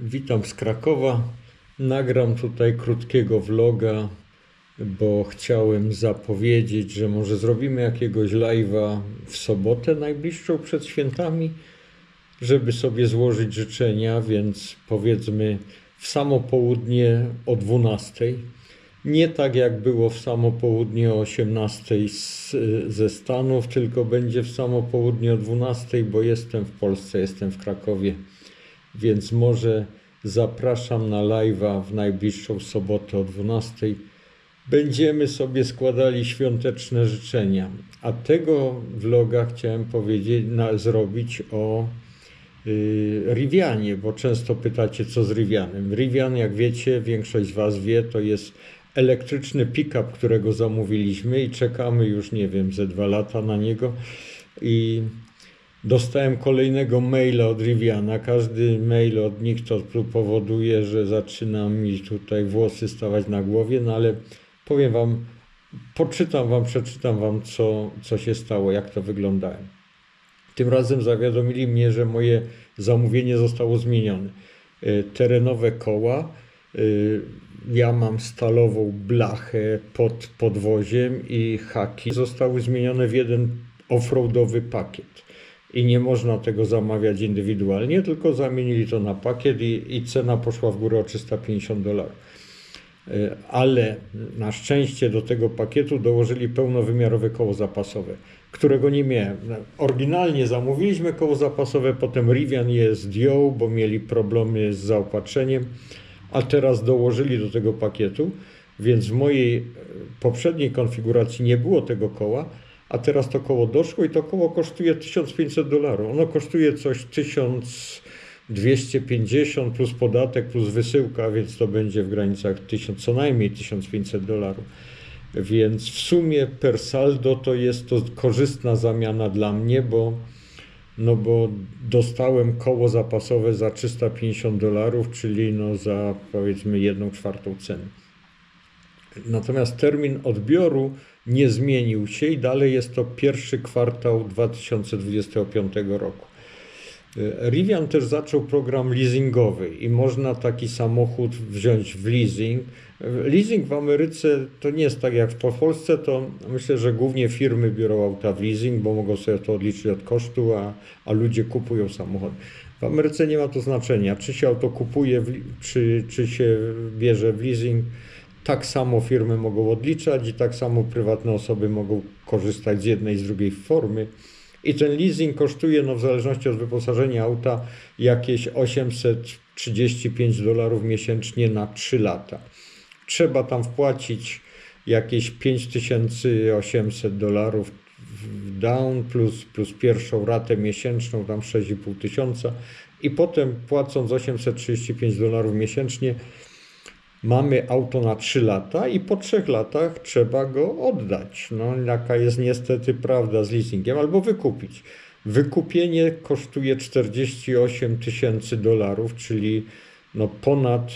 Witam z Krakowa. Nagram tutaj krótkiego vloga, bo chciałem zapowiedzieć, że może zrobimy jakiegoś live'a w sobotę najbliższą przed świętami, żeby sobie złożyć życzenia, więc powiedzmy w samo południe o 12. Nie tak jak było w samo południe o 18 z, ze Stanów, tylko będzie w samo południe o 12, bo jestem w Polsce, jestem w Krakowie więc może zapraszam na live'a w najbliższą sobotę o 12. Będziemy sobie składali świąteczne życzenia. A tego vloga chciałem powiedzieć, na, zrobić o y, Rivianie, bo często pytacie, co z Rivianem. Rivian, jak wiecie, większość z Was wie, to jest elektryczny pick-up, którego zamówiliśmy i czekamy już, nie wiem, ze dwa lata na niego. I Dostałem kolejnego maila od Riviana. Każdy mail od nich to powoduje, że zaczyna mi tutaj włosy stawać na głowie, no ale powiem Wam, poczytam Wam, przeczytam Wam, co, co się stało, jak to wyglądało. Tym razem zawiadomili mnie, że moje zamówienie zostało zmienione. E, terenowe koła, e, ja mam stalową blachę pod podwoziem i haki zostały zmienione w jeden offroadowy pakiet i nie można tego zamawiać indywidualnie, tylko zamienili to na pakiet i, i cena poszła w górę o 350 dolarów. E, ale na szczęście do tego pakietu dołożyli pełnowymiarowe koło zapasowe, którego nie miałem. Oryginalnie zamówiliśmy koło zapasowe, potem Rivian je zdjął, bo mieli problemy z zaopatrzeniem, a teraz dołożyli do tego pakietu, więc w mojej poprzedniej konfiguracji nie było tego koła, a teraz to koło doszło i to koło kosztuje 1500 dolarów. Ono kosztuje coś 1250 plus podatek, plus wysyłka, więc to będzie w granicach 1000, co najmniej 1500 dolarów. Więc w sumie per saldo to jest to korzystna zamiana dla mnie, bo, no bo dostałem koło zapasowe za 350 dolarów, czyli no za powiedzmy jedną czwartą ceny. Natomiast termin odbioru nie zmienił się i dalej jest to pierwszy kwartał 2025 roku. Rivian też zaczął program leasingowy i można taki samochód wziąć w leasing. Leasing w Ameryce to nie jest tak jak w Polsce, to myślę, że głównie firmy biorą auta w leasing, bo mogą sobie to odliczyć od kosztu, a, a ludzie kupują samochody. W Ameryce nie ma to znaczenia, czy się auto kupuje, czy, czy się bierze w leasing tak samo firmy mogą odliczać i tak samo prywatne osoby mogą korzystać z jednej i z drugiej formy. I ten leasing kosztuje, no w zależności od wyposażenia auta, jakieś 835 dolarów miesięcznie na 3 lata. Trzeba tam wpłacić jakieś 5800 dolarów down plus, plus pierwszą ratę miesięczną, tam 6,5 tysiąca i potem płacąc 835 dolarów miesięcznie mamy auto na 3 lata i po 3 latach trzeba go oddać. No, jaka jest niestety prawda z leasingiem, albo wykupić. Wykupienie kosztuje 48 tysięcy dolarów, czyli no ponad,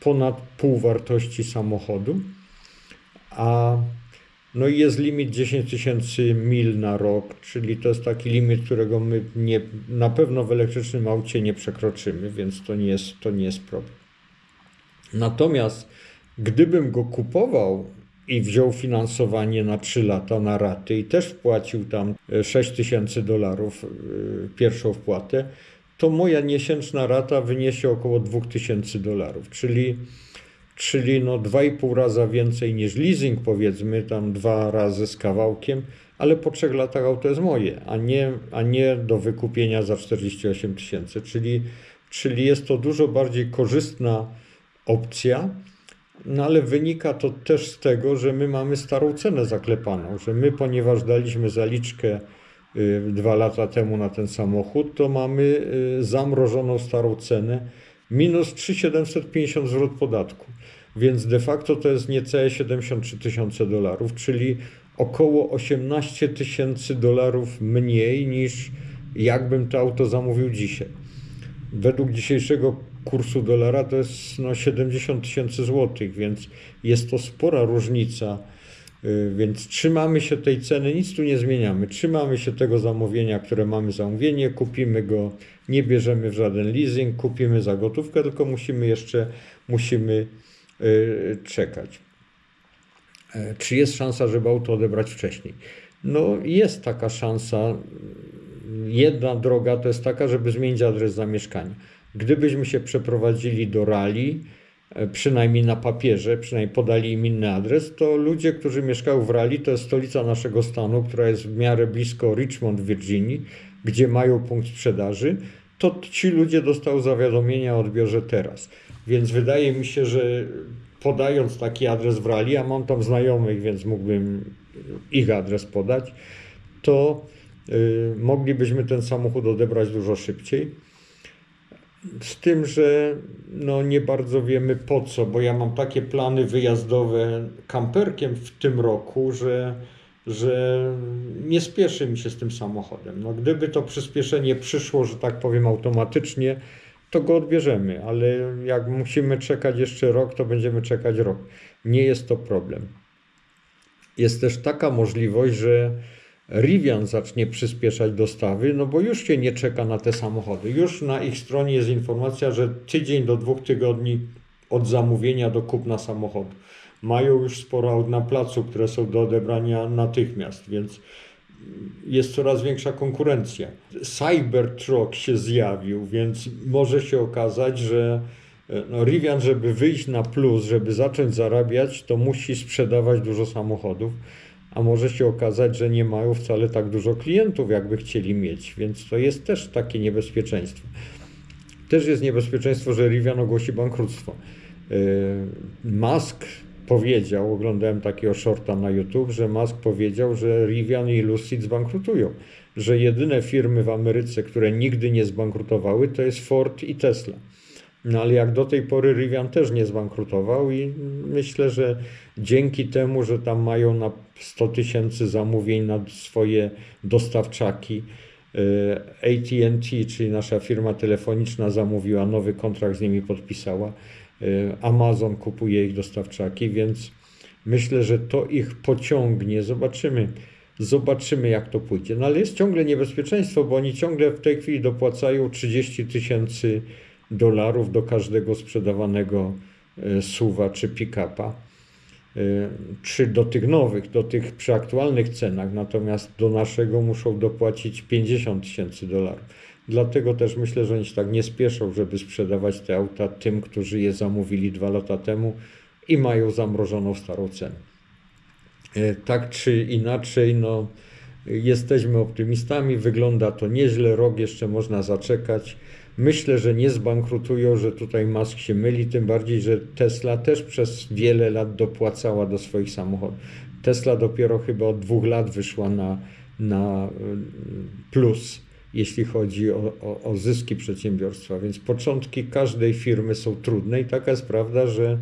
ponad pół wartości samochodu. A no i jest limit 10 tysięcy mil na rok, czyli to jest taki limit, którego my nie, na pewno w elektrycznym aucie nie przekroczymy, więc to nie jest, to nie jest problem. Natomiast gdybym go kupował i wziął finansowanie na 3 lata na raty i też wpłacił tam 6 e, tysięcy dolarów e, pierwszą wpłatę, to moja miesięczna rata wyniesie około 2000 dolarów, czyli, czyli no 2,5 raza więcej niż leasing, powiedzmy, tam dwa razy z kawałkiem, ale po trzech latach auto jest moje, a nie, a nie do wykupienia za 48 tysięcy, czyli, czyli jest to dużo bardziej korzystna opcja, no ale wynika to też z tego, że my mamy starą cenę zaklepaną, że my, ponieważ daliśmy zaliczkę y, dwa lata temu na ten samochód, to mamy y, zamrożoną starą cenę minus 3,750 zwrot podatku. Więc de facto to jest niecałe 73 tysiące dolarów, czyli około 18 tysięcy dolarów mniej niż jakbym to auto zamówił dzisiaj. Według dzisiejszego kursu dolara to jest no, 70 tysięcy złotych, więc jest to spora różnica Y, Więc trzymamy się tej ceny, nic tu nie zmieniamy. Trzymamy się tego zamówienia, które mamy zamówienie, kupimy go, nie bierzemy w żaden leasing, kupimy za gotówkę, tylko musimy jeszcze musimy y, czekać. E, Czy jest szansa, żeby auto odebrać wcześniej? No, jest taka szansa. Jedna droga to jest taka, żeby zmienić adres zamieszkania. Gdybyśmy się przeprowadzili do Rali, e, przynajmniej na papierze, przynajmniej podali im inny adres, to ludzie, którzy mieszkają w Raleigh, to jest stolica naszego stanu, która jest w miarę blisko Richmond Virginii, gdzie mają punkt sprzedaży, to ci ludzie dostają zawiadomienia o odbiorze teraz. Więc wydaje mi się, że podając taki adres w Raleigh, a mam tam znajomych, więc mógłbym ich adres podać, to y, moglibyśmy ten samochód odebrać dużo szybciej. Z tym, że no nie bardzo wiemy po co, bo ja mam takie plany wyjazdowe kamperkiem w tym roku, że, że nie spieszy mi się z tym samochodem. No, gdyby to przyspieszenie przyszło, że tak powiem, automatycznie, to go odbierzemy, ale jak musimy czekać jeszcze rok, to będziemy czekać rok. Nie jest to problem. Jest też taka możliwość, że Rivian zacznie przyspieszać dostawy, no bo już się nie czeka na te samochody. Już na ich stronie jest informacja, że tydzień do dwóch tygodni od zamówienia do kupna samochodu. Mają już sporo aut na placu, które są do odebrania natychmiast, więc jest coraz większa konkurencja. Cybertruck się zjawił, więc może się okazać, że no, Rivian, żeby wyjść na plus, żeby zacząć zarabiać, to musi sprzedawać dużo samochodów a może się okazać, że nie mają wcale tak dużo klientów, jakby chcieli mieć, więc to jest też takie niebezpieczeństwo. Też jest niebezpieczeństwo, że Rivian ogłosi bankructwo. Musk powiedział, oglądałem takiego shorta na YouTube, że Musk powiedział, że Rivian i Lucid zbankrutują, że jedyne firmy w Ameryce, które nigdy nie zbankrutowały, to jest Ford i Tesla. No ale jak do tej pory Rivian też nie zbankrutował i myślę, że dzięki temu, że tam mają na 100 tysięcy zamówień na swoje dostawczaki, AT&T, czyli nasza firma telefoniczna zamówiła nowy kontrakt z nimi podpisała. Amazon kupuje ich dostawczaki, więc myślę, że to ich pociągnie. Zobaczymy. Zobaczymy, jak to pójdzie. No ale jest ciągle niebezpieczeństwo, bo oni ciągle w tej chwili dopłacają 30 tysięcy dolarów do każdego sprzedawanego suwa czy pick-upa, czy do tych nowych, do tych przy aktualnych cenach, natomiast do naszego muszą dopłacić 50 tysięcy dolarów. Dlatego też myślę, że oni się tak nie spieszą, żeby sprzedawać te auta tym, którzy je zamówili dwa lata temu i mają zamrożoną starą cenę. Tak czy inaczej, no, jesteśmy optymistami, wygląda to nieźle, rok jeszcze można zaczekać. Myślę, że nie zbankrutują, że tutaj Musk się myli, tym bardziej, że Tesla też przez wiele lat dopłacała do swoich samochodów. Tesla dopiero chyba od dwóch lat wyszła na, na plus, jeśli chodzi o, o, o zyski przedsiębiorstwa, więc początki każdej firmy są trudne i taka jest prawda, że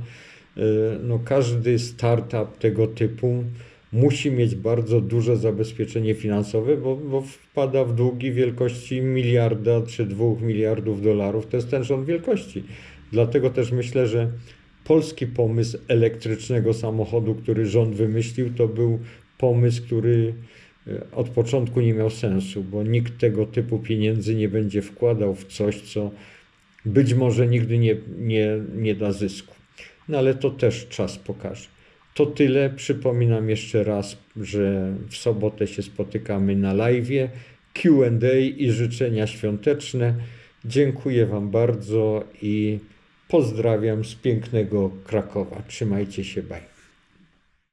no, każdy startup tego typu musi mieć bardzo duże zabezpieczenie finansowe, bo, bo wpada w długi wielkości miliarda czy dwóch miliardów dolarów. To jest ten rząd wielkości. Dlatego też myślę, że polski pomysł elektrycznego samochodu, który rząd wymyślił, to był pomysł, który od początku nie miał sensu, bo nikt tego typu pieniędzy nie będzie wkładał w coś, co być może nigdy nie, nie, nie da zysku. No ale to też czas pokaże. To tyle. Przypominam jeszcze raz, że w sobotę się spotykamy na live, QA i życzenia świąteczne. Dziękuję Wam bardzo i pozdrawiam z pięknego Krakowa. Trzymajcie się, bye.